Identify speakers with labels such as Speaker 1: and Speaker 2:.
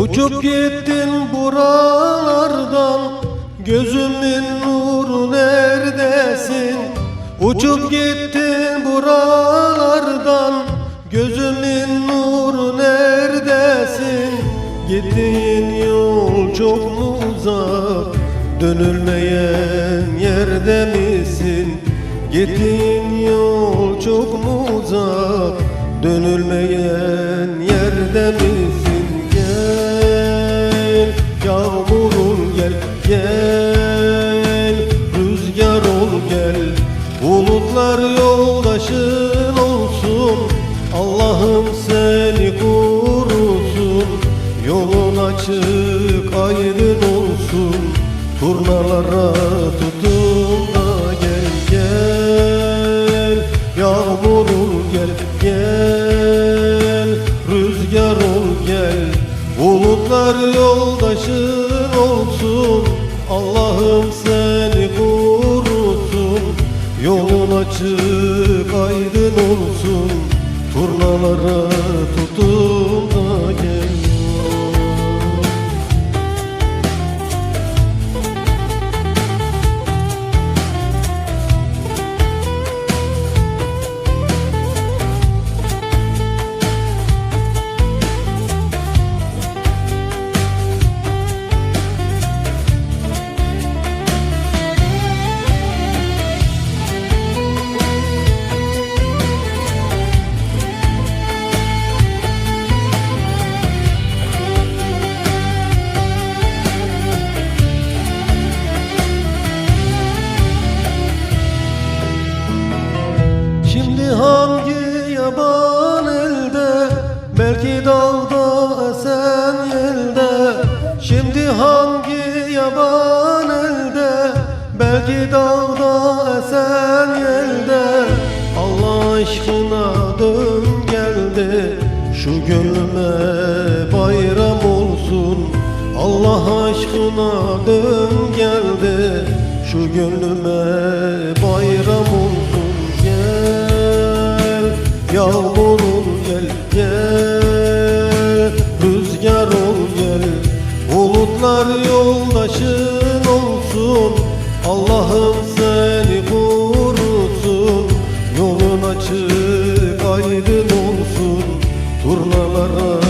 Speaker 1: Uçup gittin buralardan Gözümün nuru neredesin? Uçup gittin buralardan Gözümün nuru neredesin? Gittiğin yol çok mu uzak Dönülmeyen yerde misin? Gittiğin yol çok mu uzak Dönülmeyen yerde misin Bulutlar yoldaşın olsun Allah'ım seni korusun. Yolun açık aydın olsun. Turnalara tutun da gel gel. Yağmurun gel gel. Rüzgar ol gel. Bulutlar yoldaşın olsun. Allah'ım açık aydın olsun. Turnalara tutun da gel yaban elde Belki dağda esen yelde Şimdi hangi yaban elde Belki dağda esen yelde Allah aşkına dön geldi Şu gönlüme bayram olsun. Allah aşkına dön geldi Şu gönlüme bayram olsun Gel yağmurun gel gel. Rüzgar ol gel. Bulutlar yoldaşın olsun. Allah'ım seni korusun. Yolun açık aydın olsun. Turnalara